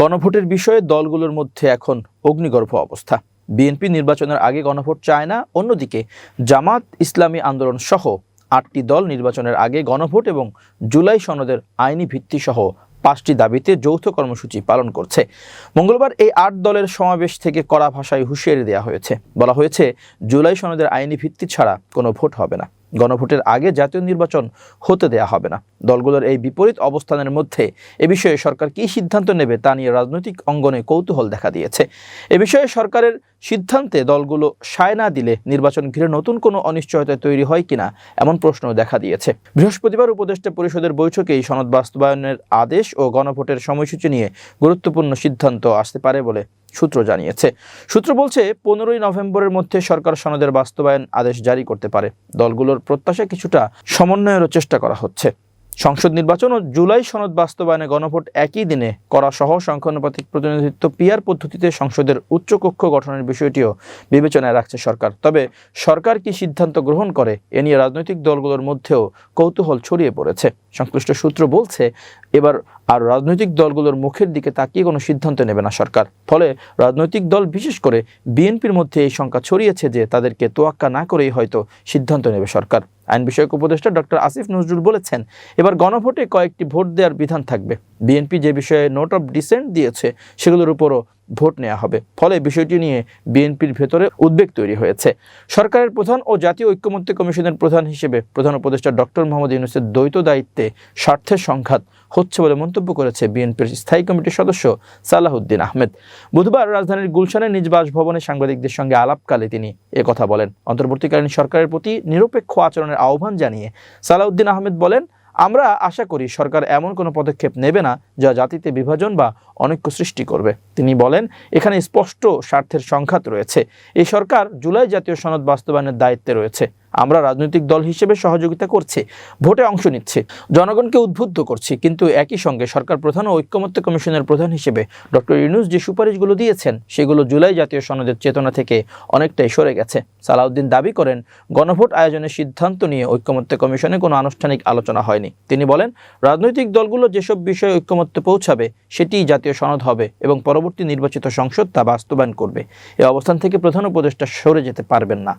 গণভোটের বিষয়ে দলগুলোর মধ্যে এখন অগ্নিগর্ভ অবস্থা। বিএনপি নির্বাচনের আগে গণভোট চায় না, অন্যদিকে জামাত ইসলামী আন্দোলন সহ আটটি দল নির্বাচনের আগে গণভোট এবং জুলাই সনদের আইনি ভিত্তি সহ পাঁচটি দাবিতে যৌথ কর্মসূচি পালন করছে। মঙ্গলবার এই আট দলের সমাবেশ থেকে কড়া ভাষায় হুঁশিয়ারি দেওয়া হয়েছে। বলা হয়েছে, জুলাই সনদের আইনি ভিত্তি ছাড়া কোনো ভোট হবে না। গণভোটের আগে জাতীয় নির্বাচন হতে দেয়া হবে না। দলগুলোর এই বিপরীত অবস্থানের মধ্যে এ বিষয়ে সরকার কী সিদ্ধান্ত নেবে তা নিয়ে রাজনৈতিক অঙ্গনে কৌতূহল দেখা দিয়েছে। এ বিষয়ে সরকারের সিদ্ধান্তে দলগুলো সায় না দিলে নির্বাচন ঘিরে নতুন কোনো অনিশ্চয়তা তৈরি হয় কিনা এমন প্রশ্ন দেখা দিয়েছে। বৃহস্পতিবার উপদেষ্টা পরিষদের বৈঠকে এই সনদ বাস্তবায়নের আদেশ ও গণভোটের সময়সূচি নিয়ে গুরুত্বপূর্ণ সিদ্ধান্ত আসতে পারে বলে সূত্র জানিয়েছে। সূত্র বলছে, পনেরোই নভেম্বরের মধ্যে সরকার সনদের বাস্তবায়ন আদেশ জারি করতে পারে। দলগুলোর প্রত্যাশা কিছুটা সমন্বয়েরও চেষ্টা করা হচ্ছে। সংসদ নির্বাচন ও জুলাই সনদ বাস্তবায়নে গণভোট একই দিনে করা সহ সংখ্যানুপাতিক প্রতিনিধিত্ব পিয়ার পদ্ধতিতে সংসদের উচ্চকক্ষ গঠনের বিষয়টিও বিবেচনায় রাখছে সরকার। তবে সরকার কি সিদ্ধান্ত গ্রহণ করে, এ নিয়ে রাজনৈতিক দলগুলোর মধ্যেও কৌতূহল ছড়িয়ে পড়েছে। সংশ্লিষ্ট সূত্র বলছে, এবার আর রাজনৈতিক দলগুলোর মুখের দিকে তাকিয়ে কোনো সিদ্ধান্ত নেবে না সরকার। ফলে রাজনৈতিক দল বিশেষ করে বিএনপির মধ্যে এই শঙ্কা ছড়িয়েছে যে তাদেরকে তোয়াক্কা না করেই হয়তো সিদ্ধান্ত নেবে সরকার। আইন বিষয়ক উপদেষ্টা ডক্টর আসিফ নজরুল বলেছেন, এবার গণভোটে কয়েকটি ভোট দেওয়ার বিধান থাকবে। বিএনপি যে বিষয়ে নোট অফ ডিসেন্ট দিয়েছে, সেগুলোর উপরও ভোট নেওয়া হবে। ফলে বিষয়টি নিয়ে বিএনপির ভেতরে উদ্বেগ তৈরি হয়েছে। সরকারের প্রধান ও জাতীয় ঐক্যমত্য কমিশনের প্রধান হিসেবে প্রধান উপদেষ্টা ডক্টর মোহাম্মদ ইউনুসের দ্বৈত দায়িত্বে স্বার্থের সংঘাত হচ্ছে বলে মন্তব্য করেছে বিএনপির স্থায়ী কমিটির সদস্য সালাহুদ্দিন আহমেদ। বুধবার রাজধানীর গুলশানের নিজ বাসভবনে সাংবাদিকদের সঙ্গে আলাপকালে তিনি কথা বলেন। অন্তর্বর্তীকালীন সরকারের প্রতি নিরপেক্ষ আচরণের আহ্বান জানিয়ে সালাউদ্দিন আহমেদ বলেন, আমরা আশা করি সরকার এমন কোনো পদক্ষেপ নেবে না যা জাতিতে বিভাজন বা অনৈক্য সৃষ্টি করবে। তিনি বলেন, এখানে স্পষ্ট স্বার্থের সংঘাত রয়েছে। এই সরকার জুলাই জাতীয় সনদ বাস্তবায়নের দায়িত্বে রয়েছে। আমরা রাজনৈতিক দল হিসেবে সহযোগিতা করছি, ভোটে অংশ নিচ্ছে, জনগণকে উদ্বুদ্ধ করছি। কিন্তু একই সঙ্গে সরকার প্রধান ও ঐক্যমত্য কমিশনের প্রধান হিসেবে ডক্টর ইউনুস যে সুপারিশগুলো দিয়েছেন, সেগুলো জুলাই জাতীয় সনদের চেতনা থেকে অনেকটাই সরে গেছে। সালাউদ্দিন দাবি করেন, গণভোট আয়োজনের সিদ্ধান্ত নিয়ে ঐক্যমত্য কমিশনে কোনো আনুষ্ঠানিক আলোচনা হয়নি। তিনি বলেন, রাজনৈতিক দলগুলো যেসব বিষয়ে ঐক্যমত্য পৌঁছাবে, সেটিই জাতীয় সনদ হবে এবং পরবর্তী নির্বাচিত সংসদ তা বাস্তবায়ন করবে। এ অবস্থান থেকে প্রধান উপদেষ্টা সরে যেতে পারবেন না।